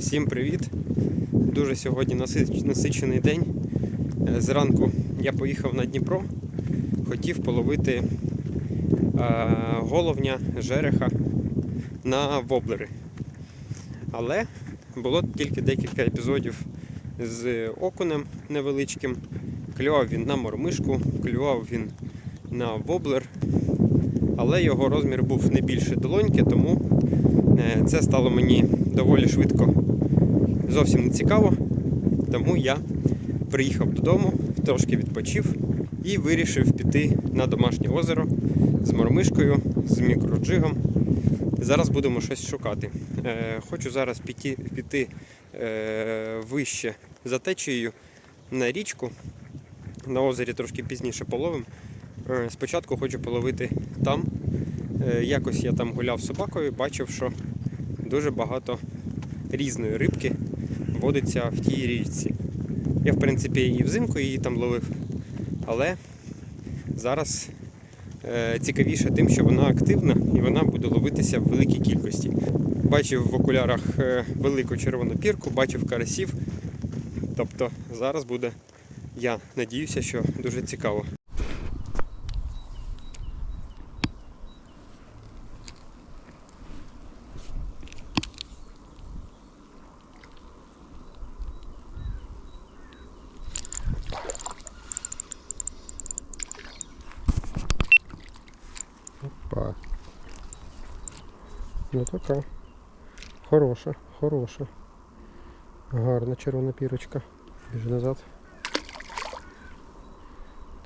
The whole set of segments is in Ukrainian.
Всім привіт! Дуже сьогодні насичений день. Е, Зранку я поїхав на Дніпро, хотів половити е, головня, жереха на воблери. Але було тільки декілька епізодів з окунем невеличким. Клював він на мормишку, клював він на воблер, але його розмір був не більше долоньки, тому е, це стало мені доволі швидко зовсім не цікаво. Тому я приїхав додому, трошки відпочив і вирішив піти на домашнє озеро з мормишкою, з мікроджигом. Зараз будемо щось шукати. Е, хочу зараз піти, піти е, вище за течією на річку. На озері трошки пізніше половим. Е, спочатку хочу половити там. Якось я там гуляв з собакою, бачив, що дуже багато різної рибки водиться в тій річці. Я, в принципі, і взимку її там ловив, але зараз е, цікавіше тим, що вона активна і вона буде ловитися в великій кількості. Бачив в окулярах е, велику червону пірку, бачив карасів. Тобто зараз буде, я надіюся, що дуже цікаво. Ну така. Хороша, хороша. Гарна червона пірочка. Біжу назад.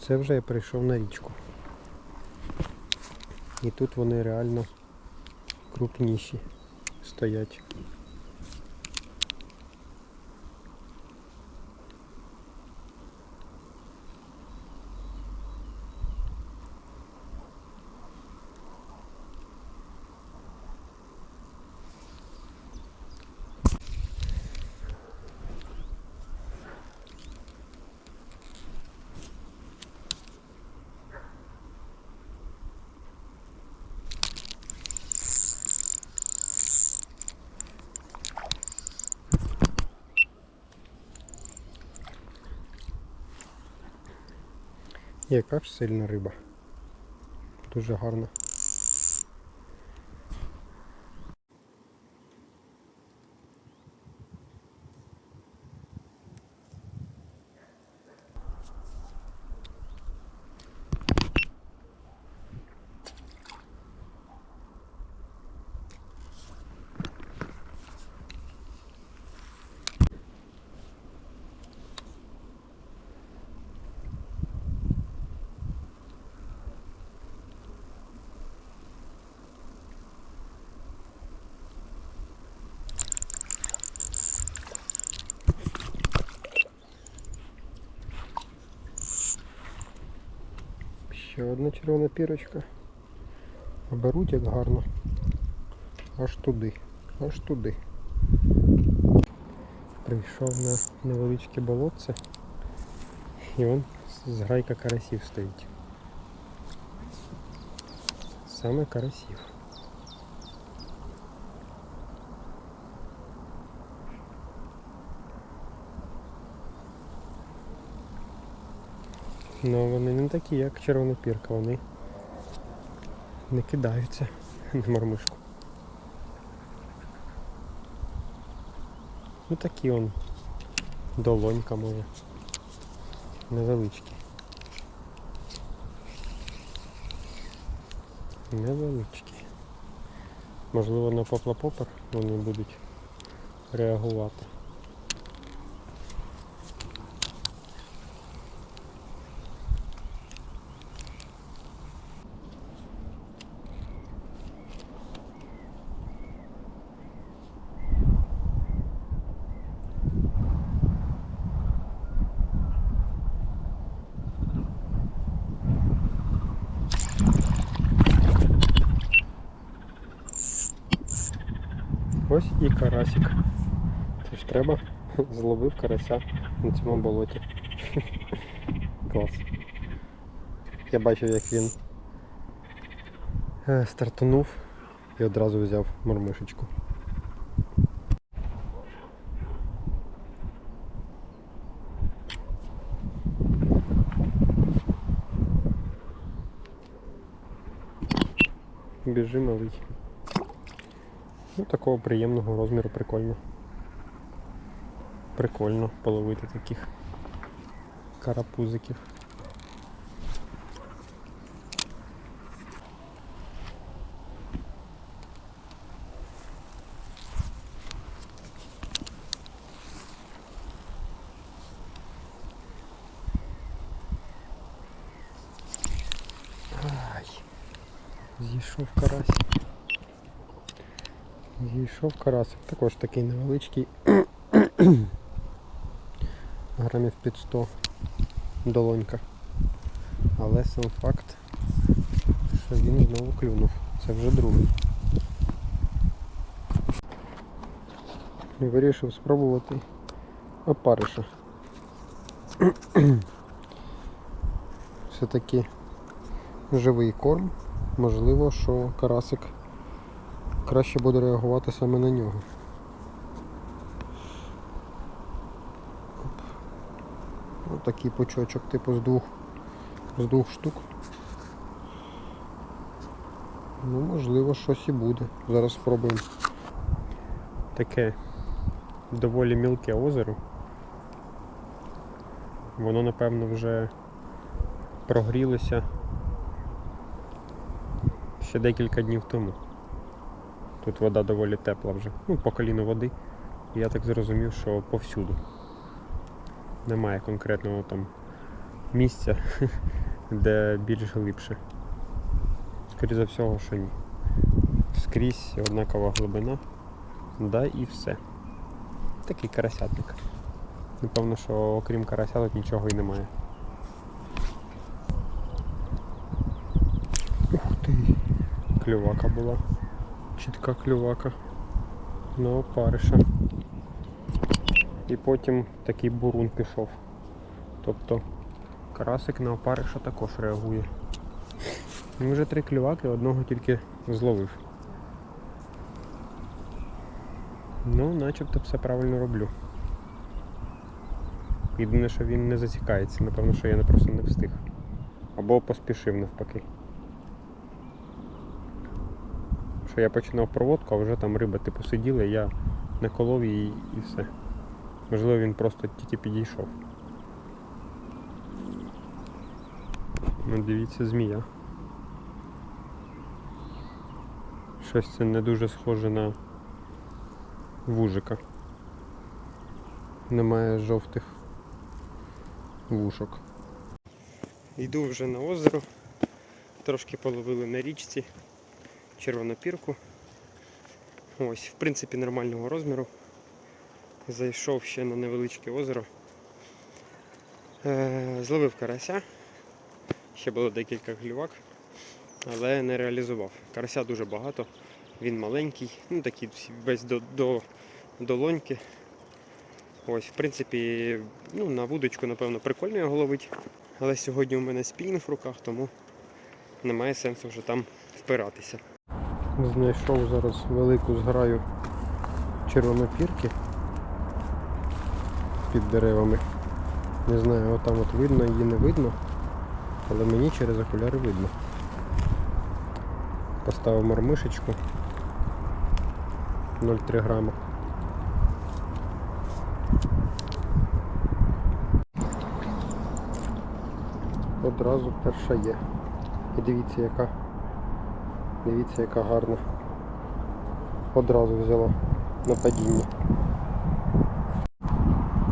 Це вже я прийшов на річку. І тут вони реально крупніші стоять. Яка сильна риба. Дуже гарна. Ще одна червона пірочка. Беруть як гарно. Аж туди, аж туди. Прийшов на невеличке болотце. І вон зграйка карасів стоїть. Саме карасів. Ну вони не такі, як червона пірка, вони не кидаються на мормишку. Ну такі он долонька може. Невеличкі. Невеличкі. Можливо на поплапопер вони будуть реагувати. карасик. Це ж треба. Зловив карася на цьому болоті. Клас. Я бачив як він е, стартанув і одразу взяв мормишечку. Біжи малий. Ну, такого приємного розміру, прикольно. Прикольно половити таких карапузиків. Зійшов карасик, також такий невеличкий. Грамів під 100 долонька. Але сам факт, що він знову клюнув. Це вже другий. І вирішив спробувати опариша. Все-таки живий корм. Можливо, що карасик краще буде реагувати саме на нього. Оп. Отакий пучочок, типу з двох, з двох штук. Ну, можливо, щось і буде. Зараз спробуємо. Таке доволі мілке озеро. Воно, напевно, вже прогрілося ще декілька днів тому. Тут вода доволі тепла вже. Ну, по коліну води. І я так зрозумів, що повсюду. Немає конкретного там місця, де більш глибше. Скоріше за всього, що ні. Скрізь однакова глибина. Да і все. Такий карасятник. Напевно, що окрім карася тут нічого і немає. Ух ти! Клювака була. Чітка клювака на опариша. І потім такий бурун пішов. Тобто карасик на опариша також реагує. Він вже три клюваки, одного тільки зловив. Ну, начебто все правильно роблю. Єдине, що він не зацікається, напевно, що я просто не встиг. Або поспішив навпаки. Що я починав проводку, а вже там риба типу сиділа, я наколов її і все. Можливо, він просто тільки підійшов. Ну, дивіться, змія. Щось це не дуже схоже на вужика. Немає жовтих вушок. Йду вже на озеро. Трошки половили на річці червонопірку. Ось, в принципі, нормального розміру. Зайшов ще на невеличке озеро. Е, Зловив карася. Ще було декілька глювак, але не реалізував. Карася дуже багато, він маленький, ну такий весь до, до долоньки. Ось, в принципі, ну, на вудочку, напевно, прикольно його ловить. Але сьогодні у мене спінінг в руках, тому немає сенсу вже там впиратися. Знайшов зараз велику зграю червонопірки під деревами. Не знаю, отам от видно, її не видно, але мені через окуляри видно. Поставив мормишечку 0,3 грама. Одразу перша є. І дивіться яка. Дивіться яка гарна. Одразу взяла на падіння.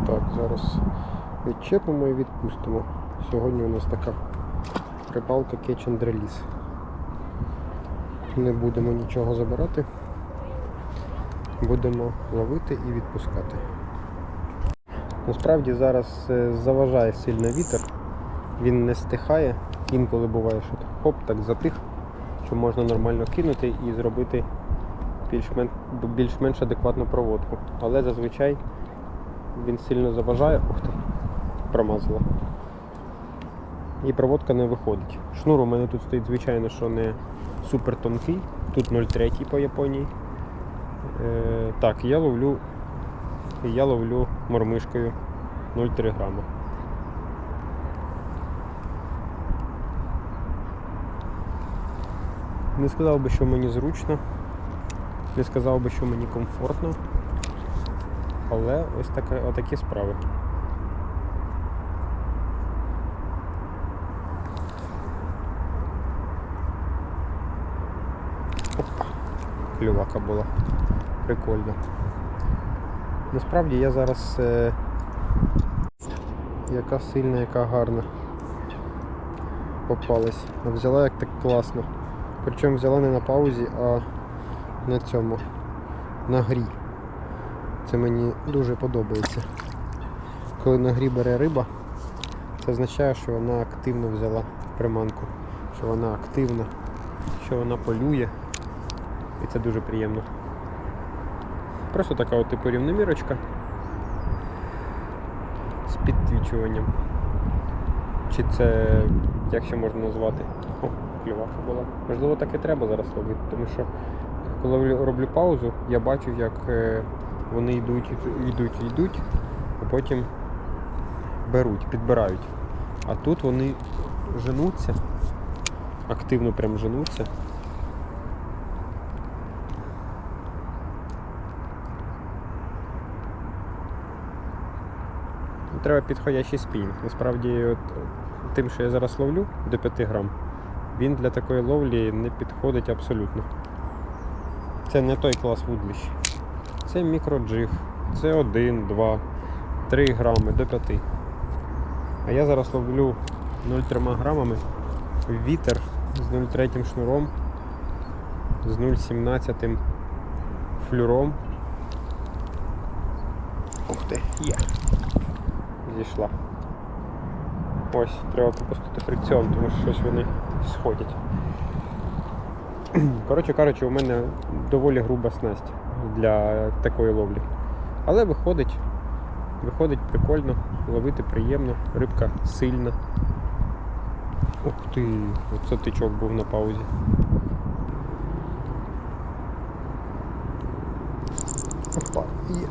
Так, зараз відчепимо і відпустимо. Сьогодні у нас така рибалка Catch and Release. Не будемо нічого забирати. Будемо ловити і відпускати. Насправді зараз е, заважає сильно вітер, він не стихає. Інколи буває, що так хоп, так затих, що можна нормально кинути і зробити більш-менш більш-менш адекватну проводку. Але зазвичай він сильно заважає. Ух ти, промазала. І проводка не виходить. Шнур у мене тут стоїть, звичайно, що не супер тонкий. Тут 0,3 по Японії. Е, так, я ловлю я ловлю мормишкою 0,3 грама. Не сказав би, що мені зручно, не сказав би, що мені комфортно. Але ось така, отакі справи. Опа, клювака була. Прикольно. Насправді я зараз е, яка сильна, яка гарна попалась. Взяла як так класно. Причому взяла не на паузі, а на цьому, на грі. Це мені дуже подобається. Коли на грі бере риба, це означає, що вона активно взяла приманку, що вона активна, що вона полює. І це дуже приємно. Просто така от типу рівномірочка з підтвічуванням. Чи це як ще можна назвати? О, була. Можливо, так і треба зараз робити, тому що коли роблю- паузу, я бачу, як е, вони йдуть, йдуть, йдуть, а потім беруть, підбирають. А тут вони женуться, активно прям женуться. Треба підходящий спінінг. Насправді, от, тим, що я зараз ловлю до 5 грам, він для такої ловлі не підходить абсолютно. Це не той клас вудлищ. Це мікроджиг. Це 1, 2, 3 грами до 5. А я зараз ловлю 0,3 грамами вітер з 0,3 шнуром, з 0,17 флюром. Ух ти, є. Зійшла. Ось, треба попустити фрикціон, тому що щось вони сходять. Коротше кажучи, у мене доволі груба снасть для такої ловлі. Але виходить, виходить прикольно, ловити приємно, рибка сильна. Ух ти, оце тичок був на паузі. Опа, є.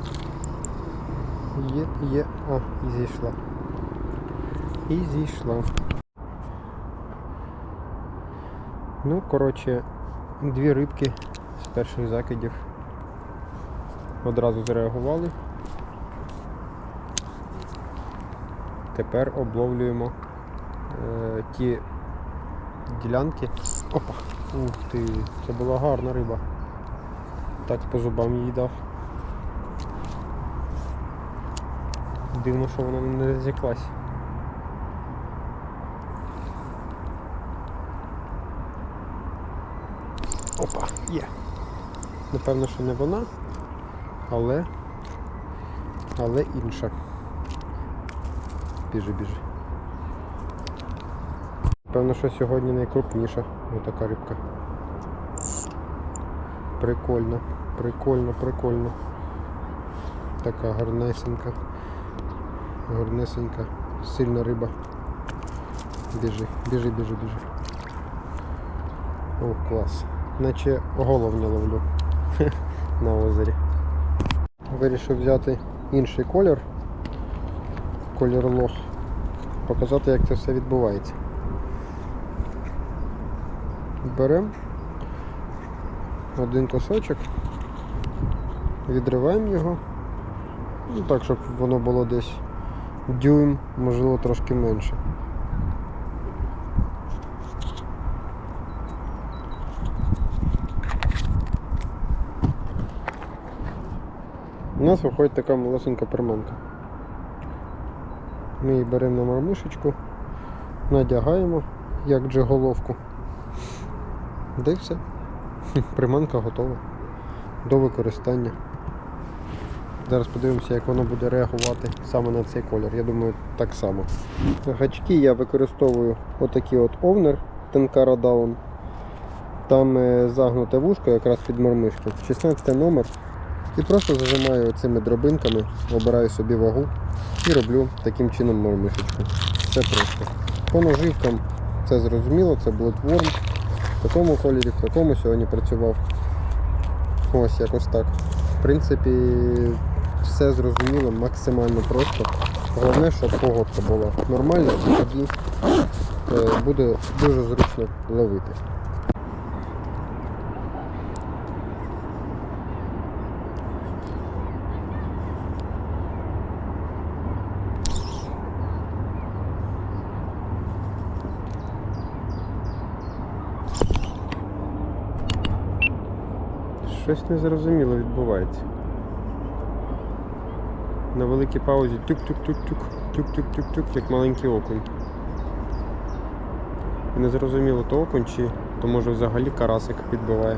Є, є. А, і зійшла. І зійшла. Ну, коротше, дві рибки з перших закидів одразу зреагували. Тепер обловлюємо е, ті ділянки. Опа! Ух ти, це була гарна риба. Так по зубам їй дав. Дивно, що вона не розіклась. Опа, є. Напевно, що не вона, але але інша. Біжи, біжи. Певно, що сьогодні найкрупніша отака рибка. Прикольно, прикольно, прикольно. Така гарнесенька. Гарнесенька, сильна риба. Біжи, біжи, біжи, біжи. О, клас. Наче головня ловлю на озері. Вирішив взяти інший колір. Колір лох. Показати, як це все відбувається. Беремо один кусочок, відриваємо його. Ну так, щоб воно було десь дюйм, можливо трошки менше. Нас виходить така малесенька приманка. Ми її беремо на мармишечку, надягаємо як джеголовку. Де й все. Приманка готова до використання. Зараз подивимося, як воно буде реагувати саме на цей колір. Я думаю, так само. Гачки я використовую отакий от овнер Tenkara Down. Там е, загнуте вушко якраз під мормишку. 16 номер. І просто зажимаю цими дробинками, обираю собі вагу і роблю таким чином мормишечку. Все просто. По наживкам це зрозуміло, це Bloodworm. В такому кольорі, в такому сьогодні працював. Ось якось так. В принципі, все зрозуміло, максимально просто. Головне, щоб погодка була нормальна і тоді е, буде дуже зручно ловити. Щось незрозуміло відбувається. На великій паузі тюк-тюк-тюк-тюк, тюк-тюк-тюк-тюк, як маленький окунь. І незрозуміло, то окунь чи то може взагалі карасик підбиває.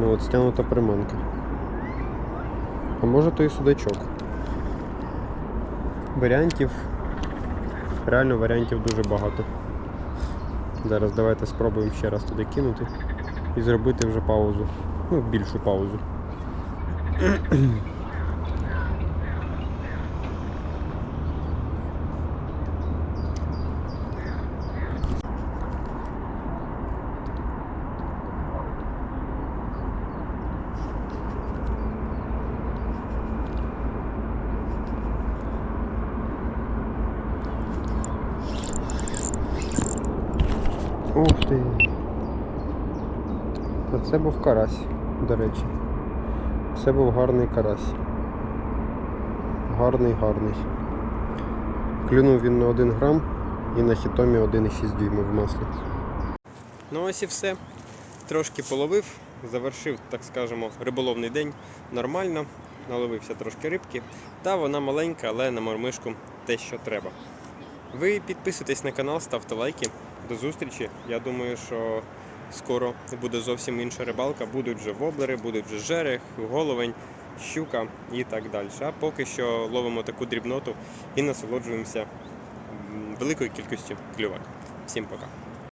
Ну от стягнута приманка. А може то і судачок. Варіантів. Реально варіантів дуже багато. Зараз давайте спробуємо ще раз туди кинути і зробити вже паузу. Ну, більшу паузу. Ух ти. А це був карась, до речі. Це був гарний карась. Гарний, гарний. Клюнув він на 1 грам і на хітомі 1,6 дюйма в маслі. Ну ось і все. Трошки половив, завершив, так скажемо, риболовний день нормально. Наловився трошки рибки. Та вона маленька, але на мормишку те, що треба. Ви підписуйтесь на канал, ставте лайки. До зустрічі. Я думаю, що скоро буде зовсім інша рибалка. Будуть вже воблери, будуть вже жерех, головень, щука і так далі. А поки що ловимо таку дрібноту і насолоджуємося великою кількістю клювак. Всім пока.